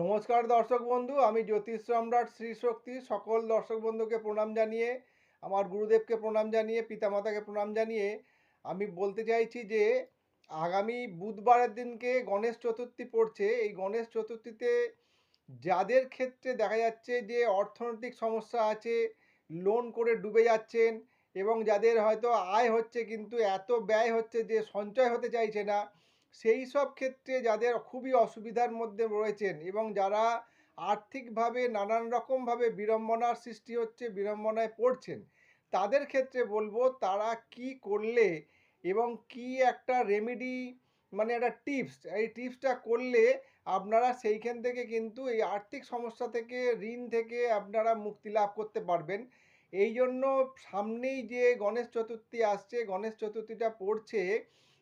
নমস্কার দর্শক বন্ধু, আমি জ্যোতিষ সম্রাট শ্রী শক্তি। সকল দর্শক বন্ধুকে প্রণাম জানিয়ে, আমার গুরুদেবকে প্রণাম জানিয়ে, পিতামাতাকে প্রণাম জানিয়ে, আমি বলতে চাইছি যে, আগামী বুধবারের দিনকে গণেশ চতুর্থী পড়ছে। এই গণেশ চতুর্থীতে যাদের ক্ষেত্রে দেখা যাচ্ছে যে, অর্থনৈতিক সমস্যা আছে লোন করে ডুবে যাচ্ছেন এবং যাদের হয়তো আয় হচ্ছে, কিন্তু এত ব্যয় হচ্ছে যে, সঞ্চয় হতে চাইছে না সেই সব ক্ষেত্রে যাদের খুবই অসুবিধার মধ্যে রয়েছেন এবং যারা আর্থিকভাবে নানান রকমভাবে বিড়ম্বনার সৃষ্টি হচ্ছে, বিড়ম্বনায় পড়ছেন, তাদের ক্ষেত্রে বলব তারা কি করলে এবং কি একটা রেমেডি মানে একটা টিপস এই টিপসটা করলে আপনারা সেইখান থেকে কিন্তু এই আর্থিক সমস্যা থেকে, ঋণ থেকে আপনারা মুক্তি লাভ করতে পারবেন। এই জন্য সামনেই যে গণেশ চতুর্থী আসছে, গণেশ চতুর্থীটা পড়ছে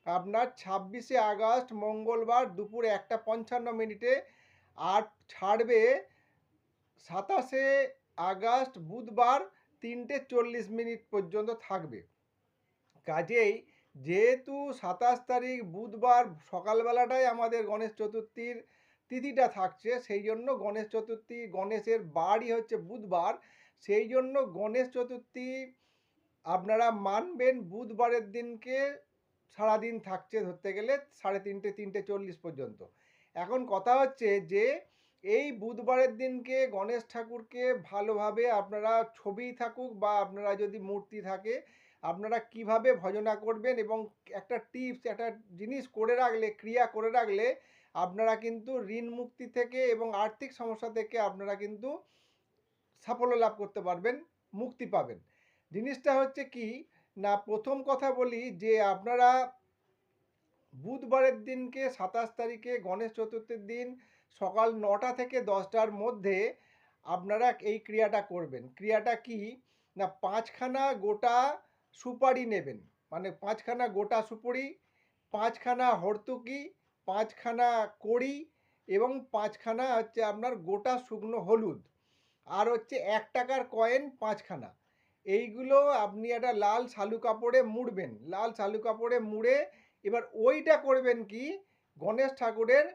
আপনার ছাব্বিশে আগস্ট, মঙ্গলবার দুপুর একটা পঞ্চান্ন মিনিটে আর ছাড়বে সাতাশে আগস্ট, বুধবার তিনটে চল্লিশ মিনিট পর্যন্ত থাকবে। কাজেই যেহেতু সাতাশ তারিখ, বুধবার সকালবেলাটাই আমাদের গণেশ চতুর্থীর তিথিটা থাকছে, সেই জন্য গণেশ চতুর্থী, গণেশের বারই হচ্ছে বুধবার, সেই জন্য গণেশ চতুর্থী আপনারা মানবেন বুধবারের দিনকে সারাদিন থাকছে ধরতে গেলে সাড়ে তিনটে তিনটে চল্লিশ পর্যন্ত। এখন কথা হচ্ছে যে, এই বুধবারের দিনকে গণেশ ঠাকুরকে ভালোভাবে আপনারা ছবি থাকুক বা আপনারা যদি মূর্তি থাকে, আপনারা কীভাবে ভজনা করবেন এবং একটা টিপস, একটা জিনিস করে রাখলে, ক্রিয়া করে রাখলে, আপনারা কিন্তু ঋণ মুক্তি থেকে এবং আর্থিক সমস্যা থেকে আপনারা কিন্তু সাফল্য লাভ করতে পারবেন, মুক্তি পাবেন। জিনিসটা হচ্ছে কি না, প্রথম কথা বলি যে আপনারা বুধবারের দিনকে সাতাশ তারিখে গণেশ চতুর্থীর দিন সকাল নটা থেকে দশটার মধ্যে আপনারা এই ক্রিয়াটা করবেন। ক্রিয়াটা কি? না, পাঁচখানা গোটা সুপারি নেবেন। মানে পাঁচখানা গোটা সুপারি, পাঁচখানা হর্তুকি, পাঁচখানা কড়ি এবং পাঁচখানা হচ্ছে আপনার গোটা শুকনো হলুদ। আর হচ্ছে এক টাকার কয়েন পাঁচখানা। এইগুলো আপনি একটা লাল শালু কাপড়ে মুড়বেন। লাল শালু কাপড়ে মুড়ে এবার ওইটা করবেন কি? গণেশ ঠাকুরের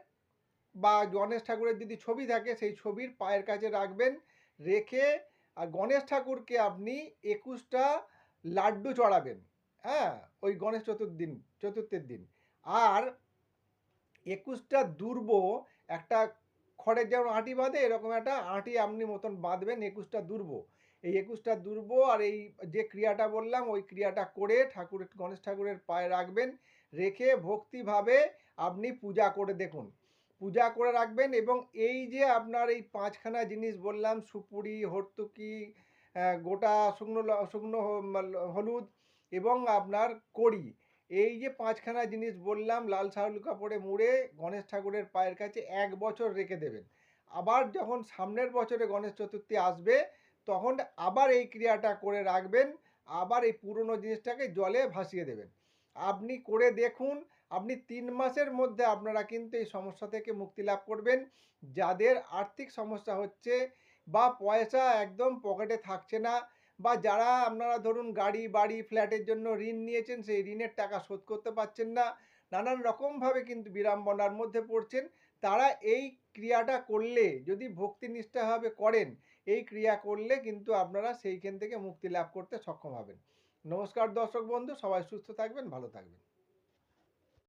বা গণেশ ঠাকুরের যদি ছবি থাকে, সেই ছবির পায়ের কাছে রাখবেন, রেখে আর গণেশ ঠাকুরকে আপনি একুশটা লাড্ডু চড়াবেন। হ্যাঁ ওই গণেশ চতুর্দিন, চতুর্থের দিন। আর একুশটা দুর্ব একটা খড়ের যেমন আঁটি বাঁধে, এরকম একটা আঁটি আপনি মতন বাঁধবেন একুশটা দুর্ব। এই একুশটা দুর্ব আর এই যে ক্রিয়াটা বললাম, ওই ক্রিয়াটা করে ঠাকুর, গণেশ ঠাকুরের পায়ে রাখবেন, রেখে ভক্তিভাবে আপনি পূজা করে দেখুন। পূজা করে রাখবেন এবং এই যে আপনার এই পাঁচখানা জিনিস বললাম, সুপুরি, হর্তুকি গোটা শুকনো শুকনো হলুদ এবং আপনার কড়ি, এই যে পাঁচখানা জিনিস বললাম, লাল শাহলু কাপড়ে মুড়ে গণেশ ঠাকুরের পায়ের কাছে এক বছর রেখে দেবেন। আবার যখন সামনের বছরে গণেশ চতুর্থী আসবে তখন আবার এই ক্রিয়াটা করে রাখবেন, আবার এই পুরনো জিনিসটাকে জলে ভাসিয়ে দেবেন। আপনি করে দেখুন, আপনি তিন মাসের মধ্যে আপনারা কিন্তু এই সমস্যা থেকে মুক্তি লাভ করবেন। যাদের আর্থিক সমস্যা হচ্ছে বা পয়সা একদম পকেটে থাকছে না বা যারা আপনারা ধরুন গাড়ি, বাড়ি, ফ্ল্যাটের জন্য ঋণ নিয়েছেন, সেই ঋণের টাকা শোধ করতে পারছেন না, নানান রকমভাবে কিন্তু বিড়ম্বনার মধ্যে পড়ছেন, তারা এই ক্রিয়াটা করলে যদি ভক্তি নিষ্ঠাভাবে করেন এই ক্রিয়া করলে কিন্তু আপনারা সেইখান থেকে মুক্তি লাভ করতে সক্ষম হবেন। নমস্কার দর্শক বন্ধু, সবাই সুস্থ থাকবেন, ভালো থাকবেন।